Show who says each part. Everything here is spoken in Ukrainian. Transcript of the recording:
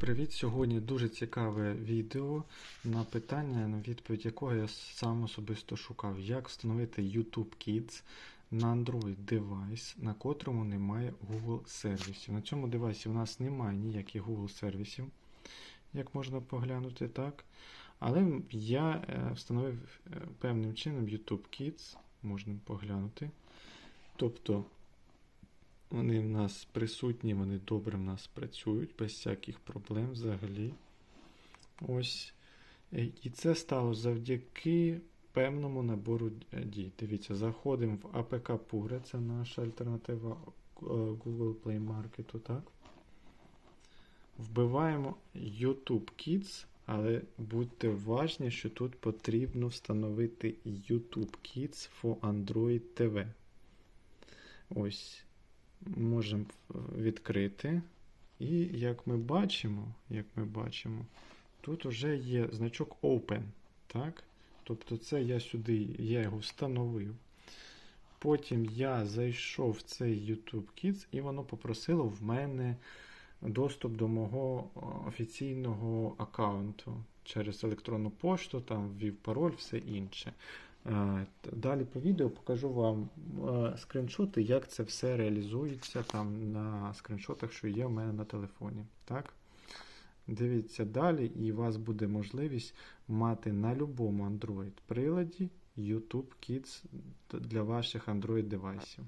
Speaker 1: Привіт! Сьогодні дуже цікаве відео на питання, на відповідь якого я сам особисто шукав, як встановити YouTube Kids на Android девайс, на котрому немає Google сервісів. На цьому девайсі у нас немає ніяких Google сервісів, як можна поглянути, так. Але я е, встановив е, певним чином YouTube Kids, можна поглянути. Тобто вони в нас присутні, вони добре в нас працюють, без всяких проблем взагалі. Ось. Е, І це стало завдяки певному набору е, дій. Дивіться, заходимо в APK Pure, це наша альтернатива е, Google Play Market. так? Вбиваємо YouTube Kids, але будьте уважні, що тут потрібно встановити YouTube Kids for Android TV. Ось можемо відкрити. І як ми бачимо, як ми бачимо, тут вже є значок Open. так? Тобто це я сюди, я його встановив. Потім я зайшов в цей YouTube Kids, і воно попросило в мене доступ до мого офіційного аккаунту через електронну пошту, там ввів пароль, все інше. Далі по відео покажу вам скріншоти, як це все реалізується там на скріншотах, що є в мене на телефоні. Так? Дивіться далі, і у вас буде можливість мати на будь-якому Android приладі YouTube Kids для ваших Android девайсів.